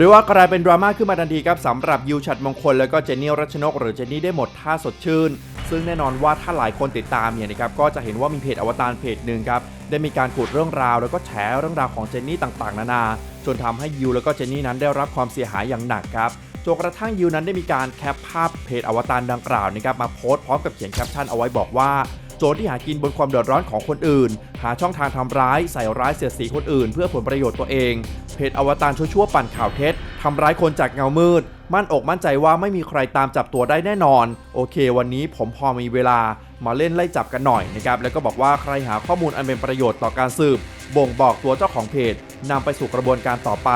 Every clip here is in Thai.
รือว่ากลายเป็นดราม่าขึ้นมาทันทีครับสำหรับยูชัดมงคล แล้วก็เจนนี่รัชนก หรือเจนนี่ได้หมดท่าสดชื่น ซึ่งแน่นอนว่าถ้าหลายคนติดตามเนี่ยนะครับก็จะเห็นว่ามีเพจอวตารเพจหนึ่งครับได้มีการขุดเรื่องราว แล้วก็แฉเรื่องราวของเจนนี่ต่างๆ นานา จนทำให้ยูแล้วก็เจนนี่นั้นได้รับความเสียหายอย่างหนักครับจนกระทั่งยูนั้นได้มีการแคปภาพเพจอวตารดังกล่าวนะครับมาโพสต์พร้อมกับเขียนแคปชั่นเอาไว้บอกว่า จรที่หากินบนความเดือดร้อนของคนอื่น หาช่องทางทำร้ายใส่ร้ายเสียดสีคนอื่น เพื่อผลประโยชน์ตัวเอง เพจอวตารชั่วๆปั่นข่าวเท็จทำร้ายคนจากเงามืด มั่นอกมั่นใจว่าไม่มีใครตามจับตัวได้แน่นอน โอเค วันนี้ผมพอมีเวลามาเล่นไล่จับกันหน่อยนะครับแล้วก็บอกว่าใครหาข้อมูลอันเป็นประโยชน์ต่อการสืบ บ่งบอกตัวเจ้าของเพจนำไปสู่กระบวนการต่อไป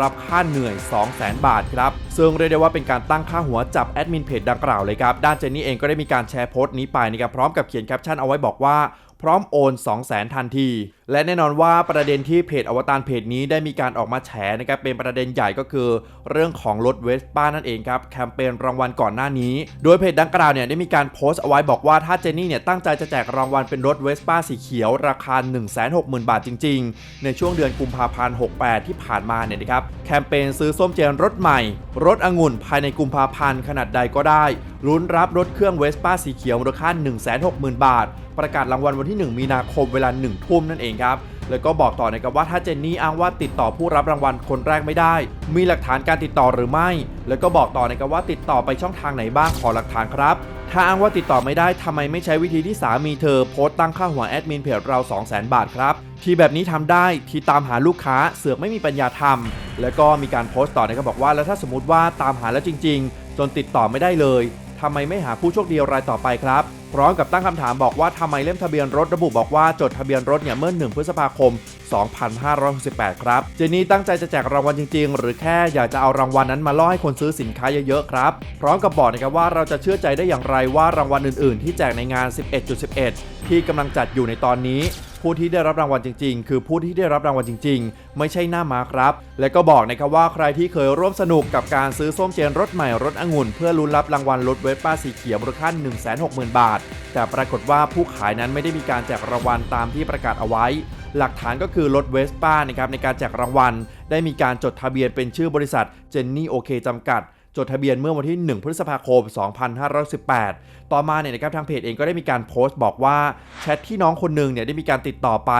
รับค่าเหนื่อย 200,000 บาทครับ ซึ่งเรียกได้ว่าเป็นการตั้งค่าหัวจับแอดมินเพจดังกล่าวเลยครับ ด้านเจนนี่เองก็ได้มีการแชร์โพสต์นี้ไปนะครับพร้อมกับเขียนแคปชั่นเอาไว้บอกว่า พร้อมโอน 2 0,000ทันที และแน่นอนว่าประเด็นที่เพจอวตารเพจนี้ได้มีการออกมาแฉนะครับเป็นประเด็นใหญ่ก็คือ เรื่องของรถเวสป้านั่นเองครับแคมเปญรางวัลก่อนหน้านี้ โดยเพจดังกล่าวเนี่ยได้มีการโพสต์เอาไว้บอกว่าถ้าเจนนี่เนี่ยตั้งใจจะแจกรางวัลเป็นรถเวสป้าสีเขียว ราคา 160,000 บาทจริง ๆ ในช่วงเดือนกุมภาพันธ์68 ที่ผ่านมาเนี่ยนะครับแคมเปญซื้อส้มเจนรถใหม่ รถองุ่นภายในกุมภาพันธ์ขนาดใดก็ได้ลุ้นรับรถเครื่องเวสป้าสีเขียวมูลค่า 160,000 บาท ประกาศรางวัลวันที่ 1 มีนาคมเวลา 1 ทุ่มนั่นเองครับ แล้วก็บอกต่อนะครับว่าถ้าเจนนี่อ้างว่าติดต่อผู้รับรางวัลคนแรกไม่ได้ มีหลักฐานการติดต่อหรือไม่ แล้วก็บอกต่อนะครับว่าติดต่อไปช่องทางไหนบ้างขอหลักฐานครับถ้าอ้างว่าติดต่อไม่ได้ทำไมไม่ใช้วิธีที่สามีเธอโพสต์ตั้งค่าหัวแอดมินเพจเรา 200,000 บาทครับ ที่แบบนี้ทำได้ที่ตามหาลูกค้าเสือกไม่มีปัญญาทำแล้วก็มีการโพสต์ต่อนะครับบอกว่าแล้วถ้าสมมติว่าตามหาแล้วจริง ๆ จนติดต่อไม่ได้เลย ทำไมไม่หาผู้โชคดีรายต่อไปครับ พร้อมกับตั้งคำถามบอกว่าทำไมเล่มทะเบียนรถระบุบอกว่าจดทะเบียนรถเนี่ยเมื่อ 1 พฤษภาคม 2568 ครับ เจนี่ตั้งใจจะแจกรางวัลจริง ๆ หรือแค่อยากจะเอารางวัลนั้นมาล่อให้คนซื้อสินค้าเยอะๆครับ พร้อมกับบอกนะครับว่าเราจะเชื่อใจได้อย่างไรว่ารางวัลอื่น ๆ ที่แจกในงาน 11.11 ที่กำลังจัดอยู่ในตอนนี้ผู้ที่ได้รับรางวัลจริง ๆ คือผู้ที่ได้รับรางวัลจริง ๆ ไม่ใช่หน้ามาครับ และก็บอกนะครับว่าใครที่เคยร่วมสนุกกับการซื้อส้มเจนรถใหม่รถองุ่น เพื่อลุ้นรับรางวัลรถเวสป้าสีเขียวมูลค่า160,000 บาท แต่ปรากฏว่าผู้ขายนั้นไม่ได้มีการแจกรางวัลตามที่ประกาศเอาไว้ หลักฐานก็คือรถเวสป้านะครับในการแจกรางวัล ได้มีการจดทะเบียนเป็นชื่อบริษัทเจนนี่โอเคจำกัด จดทะเบียนเมื่อวันที่ 1 พฤษภาคม 2518 ต่อมาเนี่ยนะครับทางเพจเองก็ได้มีการโพสต์บอกว่าแชทที่น้องคนหนึ่งเนี่ยได้มีการติดต่อไป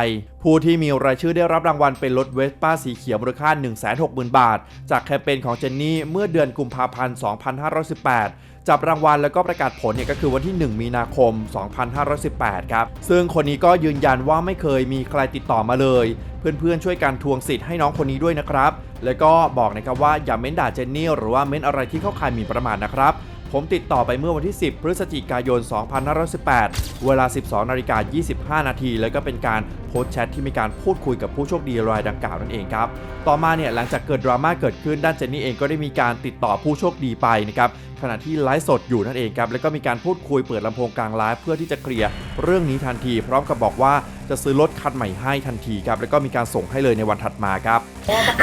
ผู้ที่มีรายชื่อได้รับรางวัลเป็นรถเวสป้าสีเขียวมูลค่า 160,000 บาท จากแคมเปญของเจนนี่เมื่อเดือนกุมภาพันธ์ 2518 จับรางวัลแล้วก็ประกาศผลเนี่ยก็คือวันที่ 1 มีนาคม 2518 ครับ ซึ่งคนนี้ก็ยืนยันว่าไม่เคยมีใครติดต่อมาเลย เพื่อนๆช่วยกันทวงสิทธิ์ให้น้องคนนี้ด้วยนะครับ แล้วก็บอกนะครับว่าอย่าเม้นด่าเจนนี่หรือว่าเม้นอะไรที่เข้าข่ายหมิ่นประมาทนะครับ ผมติดต่อไปเมื่อวันที่ 10 พฤศจิกายน 2518 เวลา 12นาฬิกา25 นาที แล้วก็เป็นการโพสต์แชทที่มีการพูดคุยกับผู้โชคดีรายดังกล่าวนั่นเองครับ ต่อมาเนี่ยหลังจากเกิดดราม่าเกิดขึ้นด้านเจนนี่เองก็ได้มีการติดต่อผู้โชคดีไปนะครับขณะที่ไลฟ์สดอยู่นั่นเองครับแล้วก็มีการพูดคุยเปิดลำโพงกลางไลฟ์เพื่อที่จะเคลียร์เรื่องนี้ทันที พร้อมกับบอกว่าจะซื้อรถคันใหม่ให้ทันทีครับแล้วก็มีการส่งให้เลยในวันถัดมาครับ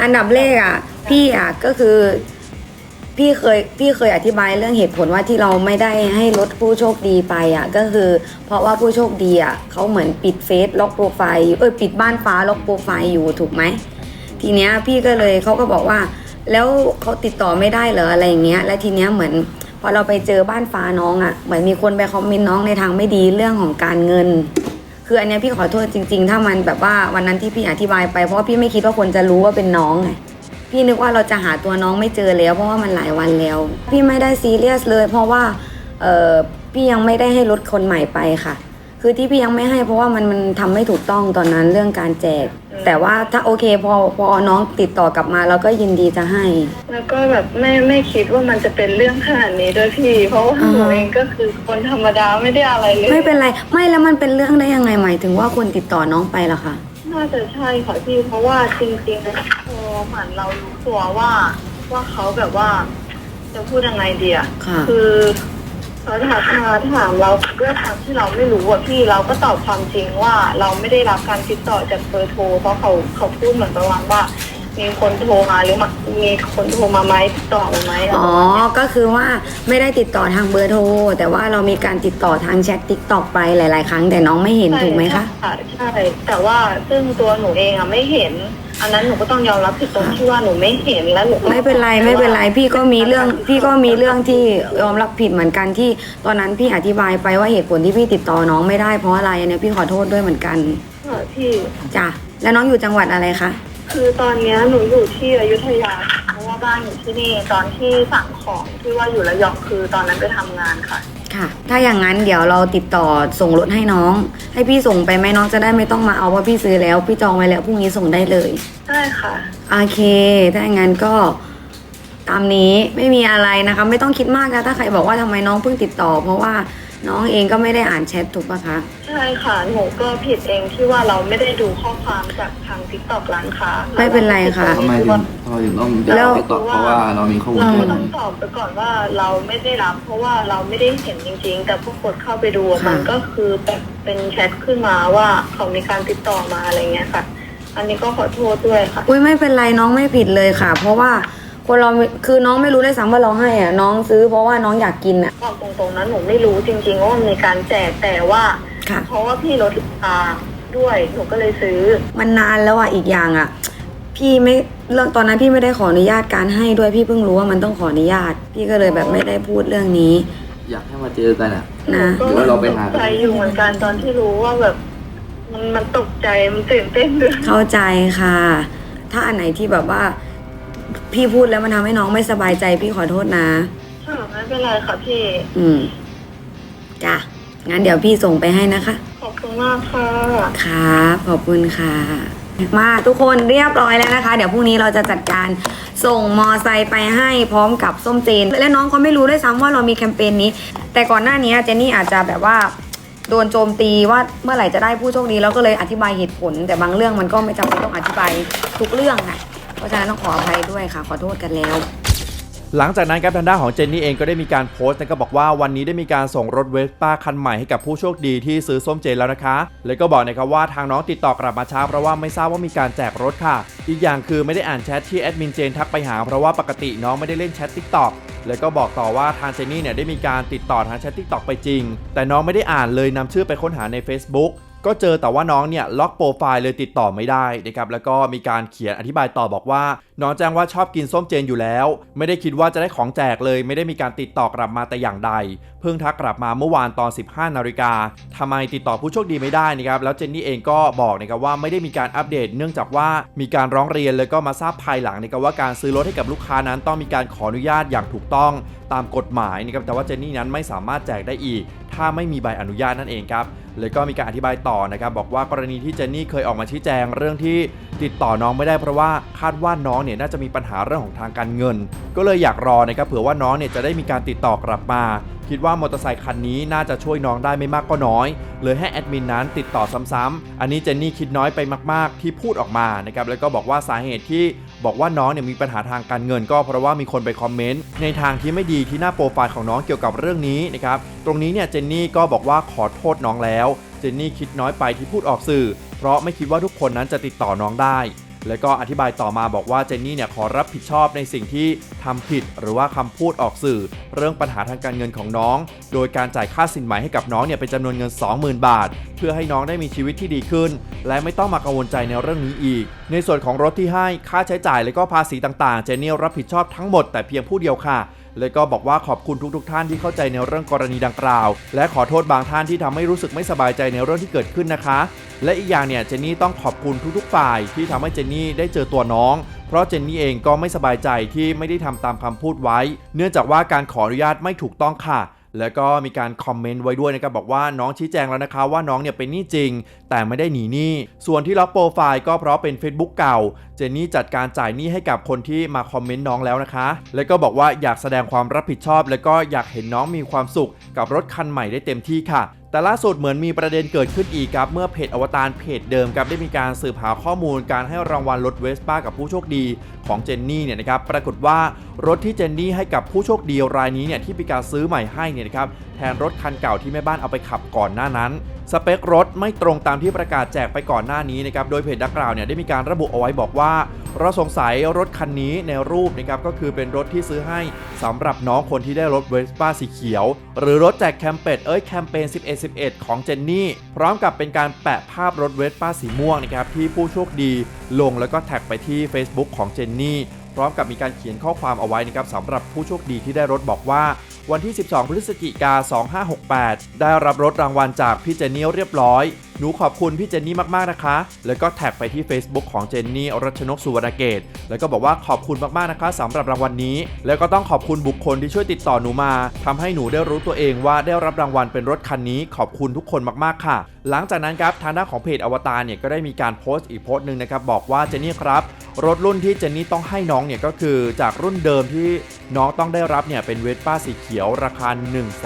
อันดับแรกอะพี่อะก็คือ พี่เคยพี่เคยอธิบายเรื่องเหตุผลว่าที่เราไม่ได้ให้ลดผู้โชคดีไปอะก็คือ เพราะว่าผู้โชคดีอะเขาเหมือนปิดเฟซล็อกโปรไฟล์เออปิดบ้านฟ้าล็อกโปรไฟล์อยู่ถูกไหมทีเนี้ยพี่ก็เลยเขาก็บอกว่า แล้วเขาติดต่อไม่ได้เหรออะไรอย่างเงี้ย แล้วทีเนี้ยเหมือนพอเราไปเจอบ้านฟ้าน้องอะเหมือนมีคนไปคอมเมนต์น้องในทางไม่ดีเรื่องของการเงิน คืออันเนี้ยพี่ขอโทษจริง ๆ ถ้ามันแบบว่าวันนั้นที่พี่อธิบายไปเพราะพี่ไม่คิดว่าคนจะรู้ว่าเป็นน้องไง พี่นึกว่าเราจะหาตัวน้องไม่เจอแล้ว เพราะว่ามันหลายวันแล้ว พี่ไม่ได้ซีเรียสเลย เพราะว่าเออพี่ยังไม่ได้ให้รถคนใหม่ไปค่ะ คือที่พี่ยังไม่ให้เพราะว่ามันมันทำไม่ถูกต้องตอนนั้นเรื่องการแจก แต่ว่าถ้าโอเคพอพอน้องติดต่อกลับมาเราก็ยินดีจะให้ แล้วก็แบบไม่ไม่คิดว่ามันจะเป็นเรื่องขนาดนี้ด้วยพี่ เพราะว่าอ่าหนูเองก็คือคนธรรมดาไม่ได้อะไรเลย ไม่เป็นไร ไม่แล้วมันเป็นเรื่องได้ยังไงหมายถึงว่าคนติดต่อน้องไปเหรอคะ น่าจะใช่ค่ะพี่เพราะว่าจริงๆนะพอเหมือนเรารู้ตัวว่า ว่าเขาแบบว่า จะพูดยังไงดีอะค่ะ คือเขาถามมาถามเราด้วยความที่เราไม่รู้อะพี่เราก็ตอบความจริงว่าเราไม่ได้รับการติดต่อจากเบอร์โทรเพราะเขาเขาพูดเหมือนประมาณว่า มีคนโทรมาหรือมามีคนโทรมาไหมติดต่อมาไหมะไรอ๋อประมาณเนี้ยก็คือว่าไม่ได้ติดต่อทางเบอร์โทร แต่ว่าเรามีการติดต่อทางแชทติ๊กตอกไปหลาย ๆ ครั้งแต่น้องไม่เห็นถูกไหมคะใช่ใช่แต่ว่าซึ่งตัวหนูเองอะไม่เห็น อันนั้นหนูก็ต้องยอมรับผิดตรงที่ว่าหนูไม่เห็นและหนูก็ไม่เป็นไรไม่เป็นไรพี่ก็มีเรื่องพี่ก็มีเรื่องที่ยอมรับผิดเหมือนกันที่ ตอนนั้นพี่อธิบายไปว่าเหตุผลที่พี่ติดต่อน้องไม่ได้เพราะอะไรอันเนี้ยพี่ขอโทษด้วยเหมือนกันค่ะพี่จ้ะแล้วน้องอยู่จังหวัดอะไรคะ คือตอนเนี้ยหนูอยู่ที่อยุธยาค่ะเพราะว่าบ้านอยู่ที่นี่ตอนที่สั่งของที่ว่าอยู่ระยองคือตอนนั้นไปทำงานค่ะ ค่ะ ถ้าอย่างนั้นเดี๋ยวเราติดต่อส่งรถให้น้อง ให้พี่ส่งไปไหมน้องจะได้ไม่ต้องมาเอาเพราะพี่ซื้อแล้ว พี่จองไว้แล้วพรุ่งนี้ส่งได้เลยได้ค่ะ โอเค ถ้าอย่างนั้นก็ตามนี้ไม่มีอะไรนะคะ ไม่ต้องคิดมากนะ ถ้าใครบอกว่าทำไมน้องเพิ่งติดต่อ เพราะว่า น้องเองก็ไม่ได้อ่านแชทถูกปะคะ ใช่ค่ะหนูก็ผิดเองที่ว่าเราไม่ได้ดูข้อความจากทางทิกตอกร้านค้าไม่เป็นไรค่ะ ทำไมถึงทำไมถึงต้องแล้ย้าวยไปตอบเพราะว่าเรามีข้อมูลเราแค่ก็ต้นั้อน งตอบไปก่อนว่าเราไม่ได้รับ เพราะว่าเราไม่ได้เห็นจริง ๆ แต่พวกกดเข้าไปดูอะค่ะ มันก็คือแบบเป็นแชทขึ้นมาว่าเขามีการติดต่อมาอะไรเงี้ยค่ะ อันนี้ก็ขอโทษด้วยค่ะ อุ้ยไม่เป็นไรน้องไม่ผิดเลยค่ะ เพราะว่า คนเราคือน้องไม่รู้ได้วยซ้ำว่าเราให้อะน้องซื้อเพราะว่าน้องอยากกินอะบอกตรงๆนั้นหนูไม่รู้จริงๆว่ามันมีการแจกแต่ว่าค่ะ เพราะว่าพี่ลดราคาด้วยหนูก็เลยซื้อ มันนานแล้วอะอีกอย่างอะ พี่ไม่เรื่องตอนนั้นพี่ไม่ได้ขออนุญาตการให้ด้วยพี่เพิ่งรู้ว่ามันต้องขออนุญาต พี่ก็เลยแบบไม่ได้พูดเรื่องนี้อยากให้มาเจอกันอะ นะก็หรือว่าเราไปหาตกใจอยู่เหมือนกันตอนที่รู้ว่าแบบ มันมันตกใจมันตื่นเต้นด้วย เข้าใจค่ะ ถ้าอันไหนที่แบบว่า พี่พูดแล้วมันทำให้น้องไม่สบายใจพี่ขอโทษนะค่ะไม่เป็นไรค่ะพี่ อืมจ้ะงั้นเดี๋ยวพี่ส่งไปให้นะคะ ขอบคุณมากค่ะ ครับขอบคุณค่ะ มาทุกคนเรียบร้อยแล้วนะคะ เดี๋ยวพรุ่งนี้เราจะจัดการส่งมอไซค์ไปให้พร้อมกับส้มเจน และน้องเขาไม่รู้ด้วยซ้ำว่าเรามีแคมเปญนี้ แต่ก่อนหน้านี้เจนนี่อาจจะแบบว่า โดนโจมตีว่าเมื่อไหร่จะได้ผู้โชคดีแล้วก็เลยอธิบายเหตุผล แต่บางเรื่องมันก็ไม่จำเป็นต้องอธิบายทุกเรื่องนะเพ ราะฉะนั้นต้องขออภัยด้วยค่ะ ขอโทษกันแล้ว หลังจากนั้นครับทางด้านของเจนนี่เองก็ได้มีการโพสต์นะก็บอกว่าวันนี้ได้มีการส่งรถเวสป้าคันใหม่ให้กับผู้โชคดีที่ซื้อส้มเจนแล้วนะคะ แล้วก็บอกนะครับว่าทางน้องติดต่อกลับมาช้าเพราะว่าไม่ทราบว่ามีการแจกรถค่ะ อีกอย่างคือไม่ได้อ่านแชทที่แอดมินเจนทักไปหาเพราะว่าปกติน้องไม่ได้เล่นแชททิกตอกแล้วก็บอกต่อว่าทางเจนนี่เนี่ยได้มีการติดต่อทางแชททิกตอกไปจริง แต่น้องไม่ได้อ่านเลยนำชื่อไปค้นหาใน Facebook ก็เจอแต่ว่าน้องเนี่ยล็อกโปรไฟล์เลยติดต่อไม่ได้นะครับแล้วก็มีการเขียนอธิบายต่อบอกว่า น้องแจ้งว่าชอบกินส้มเจนอยู่แล้ว ไม่ได้คิดว่าจะได้ของแจกเลย ไม่ได้มีการติดต่อกลับมาแต่อย่างใด เพิ่งทักกลับมาเมื่อวานตอน 15นาฬิกาทำไมติดต่อผู้โชคดีไม่ได้นะครับแล้วเจนนี่เองก็บอกนะครับว่าไม่ได้มีการอัปเดต เนื่องจากว่ามีการร้องเรียนแล้วก็มาทราบภายหลังนะครับว่าการซื้อรถให้กับลูกค้านั้นต้องมีการขออนุญาตอย่างถูกต้องตามกฎหมายนะครับแต่ว่าเจนนี่นั้นไม่สามารถแจกได้อีก ถ้าไม่มีใบอนุญาตนั่นเองครับแล้วก็มีการอธิบายต่อนะครับบอกว่ากรณีที่เจนนี่เคยออกมาชี้แจงเรื่องที่ติดต่อน้องไม่ได้เพราะว่าคาดว่าน้องเนี่ยน่าจะมีปัญหาเรื่องของทางการเงิน ก็เลยอยากรอนะครับเผื่อว่าน้องเนี่ยจะได้มีการติดต่อกลับมา คิดว่ามอเตอร์ไซค์คันนี้น่าจะช่วยน้องได้ไม่มากก็น้อย เลยให้แอดมินนั้นติดต่อซ้ำๆอันนี้เจนนี่คิดน้อยไปมากๆ ที่พูดออกมานะครับแล้วก็บอกว่าสาเหตุที่ บอกว่าน้องเนี่ยมีปัญหาทางการเงินก็เพราะว่ามีคนไปคอมเมนต์ในทางที่ไม่ดีที่หน้าโปรไฟล์ของน้องเกี่ยวกับเรื่องนี้นะครับตรงนี้เนี่ยเจนนี่ก็บอกว่าขอโทษน้องแล้ว เจนนี่คิดน้อยไปที่พูดออกสื่อ เพราะไม่คิดว่าทุกคนนั้นจะติดต่อน้องได้ แล้วก็อธิบายต่อมาบอกว่าเจนนี่เนี่ยขอรับผิดชอบในสิ่งที่ทำผิดหรือว่าคำพูดออกสื่อ เรื่องปัญหาทางการเงินของน้อง โดยการจ่ายค่าสินไหมให้กับน้องเนี่ยเป็นจำนวนเงิน 20,000 บาท เพื่อให้น้องได้มีชีวิตที่ดีขึ้น และไม่ต้องมากังวลใจในเรื่องนี้อีก ในส่วนของรถที่ให้ค่าใช้จ่ายและก็ภาษีต่างๆ เจนนี่รับผิดชอบทั้งหมดแต่เพียงผู้เดียวค่ะ และก็บอกว่าขอบคุณทุกๆทท่านที่เข้าใจในเรื่องกรณีดังกล่าว และขอโทษบางท่านที่ทำให้รู้สึกไม่สบายใจในเรื่องที่เกิดขึ้นนะคะ และอีกอย่างเนี่ยเจนนี่ต้องขอบคุณทุกๆฝ่ายที่ทำให้เจนนี่ได้เจอตัวน้อง เพราะเจนนี่เองก็ไม่สบายใจที่ไม่ได้ทำตามคำพูดไว้ เนื่องจากว่าการขออนุญาตไม่ถูกต้องค่ะ แล้วก็มีการคอมเมนต์ไว้ด้วยนะครับบอกว่าน้องชี้แจงแล้วนะคะว่าน้องเนี่ยเป็นหนี้จริง แต่ไม่ได้หนีหนี้ส่วนที่ล็อกโปรไฟล์ก็เพราะเป็น Facebook เก่า เจนนี่จัดการจ่ายหนี้ให้กับคนที่มาคอมเมนต์น้องแล้วนะคะ แล้วก็บอกว่าอยากแสดงความรับผิดชอบ แล้วก็อยากเห็นน้องมีความสุขกับรถคันใหม่ได้เต็มที่ค่ะ แต่ล่าสุดเหมือนมีประเด็นเกิดขึ้นอีกครับ เมื่อเพจอวตารเพจเดิมครับได้มีการสืบหาข้อมูลการให้รางวัลรถเวสป้ากับผู้โชคดีของเจนนี่เนี่ยนะครับปรากฏว่ารถที่เจนนี่ให้กับผู้โชคดีรายนี้เนี่ยที่มีการซื้อใหม่ให้เนี่ยนะครับแทนรถคันเก่าที่แม่บ้านเอาไปขับก่อนหน้านั้น สเปครถไม่ตรงตามที่ประกาศแจกไปก่อนหน้านี้นะครับโดยเพจดักกล่าวเนี่ยได้มีการระบุเอาไว้บอกว่า เราสงสัยรถคันนี้ในรูปนะครับก็คือเป็นรถที่ซื้อให้สำหรับน้องคนที่ได้รถเวสป้าสีเขียว หรือรถแจกแคมเปญเอ้ยแคมเปญ11 11 ของเจนนี่ พร้อมกับเป็นการแปะภาพรถเวสป้าสีม่วงนะครับที่ผู้โชคดีลงแล้วก็แท็กไปที่ Facebook ของเจนนี่พร้อมกับมีการเขียนข้อความเอาไว้นะครับสำหรับผู้โชคดีที่ได้รถบอกว่า วันที่ 12 พฤศจิกา 2568 ได้รับรถรางวัลจากพี่เจเนียลเรียบร้อย หนูขอบคุณพี่เจนนี่มากๆนะคะ แล้วก็แท็กไปที่ Facebook ของเจนนี่รัชนกสุวรรณเกต แล้วก็บอกว่าขอบคุณมากๆนะคะสำหรับรางวัลนี้ แล้วก็ต้องขอบคุณบุคคลที่ช่วยติดต่อหนูมาทำให้หนูได้รู้ตัวเองว่าได้รับรางวัลเป็นรถคันนี้ ขอบคุณทุกคนมากๆค่ะ หลังจากนั้นครับทางด้านของเพจอวตารเนี่ยก็ได้มีการโพสต์อีกโพสต์หนึ่งนะครับบอกว่าเจนนี่ครับรถรุ่นที่เจนนี่ต้องให้น้องเนี่ยก็คือจากรุ่นเดิมที่น้องต้องได้รับเนี่ยเป็นเวสป้าสีเขียวราคา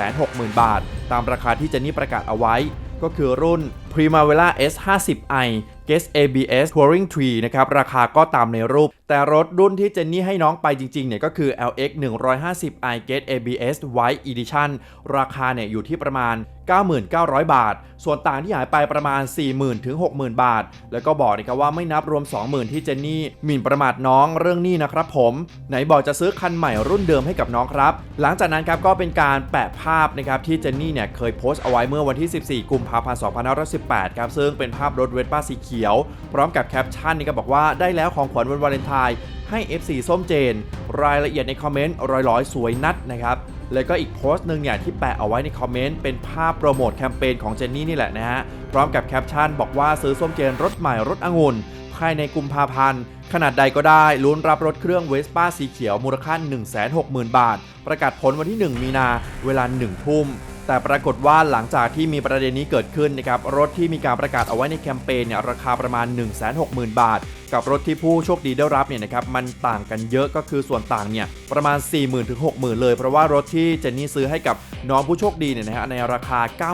160,000 บาท ตามราคาที่เจนนี่ประกาศเอาไว้ ก็คือรุ่น Primavera S50i g u e s ABS Touring 3 นะครับ ราคาก็ตามในรูป แต่รถรุ่นที่เจนนี่ให้น้องไปจริงๆ เนี่ยก็คือ LX 150i g u e s ABS White Edition ราคาเนี่ยอยู่ที่ประมาณ 9,900 บาท ส่วนต่างที่หายไปประมาณ 40,000ถึง60,000 บาท แล้วก็บอกนะครับว่าไม่นับรวม 20,000 ที่เจนนี่หมิ่นประมาทน้องเรื่องนี้นะครับผม ไหนบอกจะซื้อคันใหม่รุ่นเดิมให้กับน้องครับ หลังจากนั้นครับก็เป็นการแปะภาพนะครับที่เจนนี่เนี่ยเคยโพสต์เอาไว้เมื่อวันที่ 14 กุมภาพันธ์ 2518 ครับซึ่งเป็นภาพรถเวสป้าสีเขียวพร้อมกับแคปชั่นนี่ก็บอกว่าได้แล้วของขวัญวันวาเลนไทน์ให้ FC ส้มเจน รายละเอียดในคอมเมนต์ร้อยๆ สวยนัดนะครับ แล้วก็อีกโพสต์หนึ่งเนี่ยที่แปะเอาไว้ในคอมเมนต์เป็นภาพโปรโมทแคมเปญของเจนนี่นี่แหละนะฮะ พร้อมกับแคปชั่นบอกว่าซื้อส้มเจนรถใหม่รถองุ่นภายในกุมภาพันธ์ขนาดใดก็ได้ลุ้นรับรถเครื่องเวสป้าสีเขียวมูลค่า 160,000 บาท ประกาศผลวันที่ 1 มีนาเวลา 1 ทุ่ม แต่ปรากฏว่าหลังจากที่มีประเด็นนี้เกิดขึ้นนะครับรถที่มีการประกาศเอาไว้ในแคมเปญเนี่ยราคาประมาณ 160,000 บาท กับรถที่ผู้โชคดีได้รับเนี่ยนะครับมันต่างกันเยอะก็คือส่วนต่างเนี่ยประมาณ 40,000ถึง60,000 เลย เพราะว่ารถที่เจนนี่ซื้อให้กับน้องผู้โชคดีเนี่ยนะฮะในราคา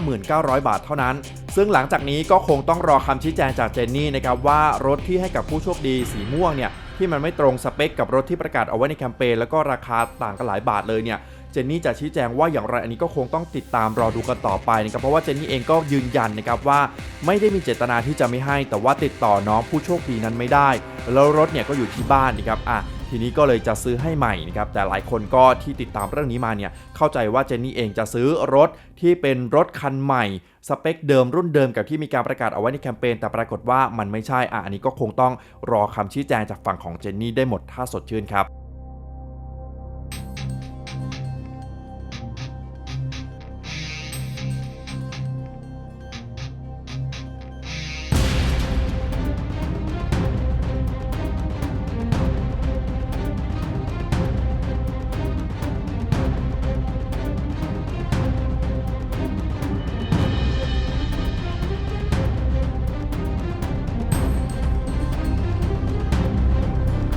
9,900 บาทเท่านั้น ซึ่งหลังจากนี้ก็คงต้องรอคำชี้แจงจากเจนนี่นะครับว่ารถที่ให้กับผู้โชคดีสีม่วงเนี่ยที่มันไม่ตรงสเปคกับรถที่ประกาศเอาไว้ในแคมเปญแล้วก็ราคาต่างกันหลายบาทเลยเนี่ย เจนนี่จะชี้แจงว่าอย่างไรอันนี้ก็คงต้องติดตามรอดูกันต่อไปนะครับเพราะว่าเจนนี่เองก็ยืนยันนะครับว่า ไม่ได้มีเจตนาที่จะไม่ให้ แต่ว่าติดต่อน้องผู้โชคดีนั้นไม่ได้ แล้วรถเนี่ยก็อยู่ที่บ้านนะครับอะทีนี้ก็เลยจะซื้อให้ใหม่นะครับแต่หลายคนก็ที่ติดตามเรื่องนี้มาเนี่ยเข้าใจว่าเจนนี่เองจะซื้อรถที่เป็นรถคันใหม่ สเปคเดิมรุ่นเดิมกับที่มีการประกาศเอาไว้ในแคมเปญแต่ปรากฏว่ามันไม่ใช่อะอันนี้ก็คงต้องรอคำชี้แจงจากฝั่งของเจนนี่ได้หมดถ้าสดชื่นครับ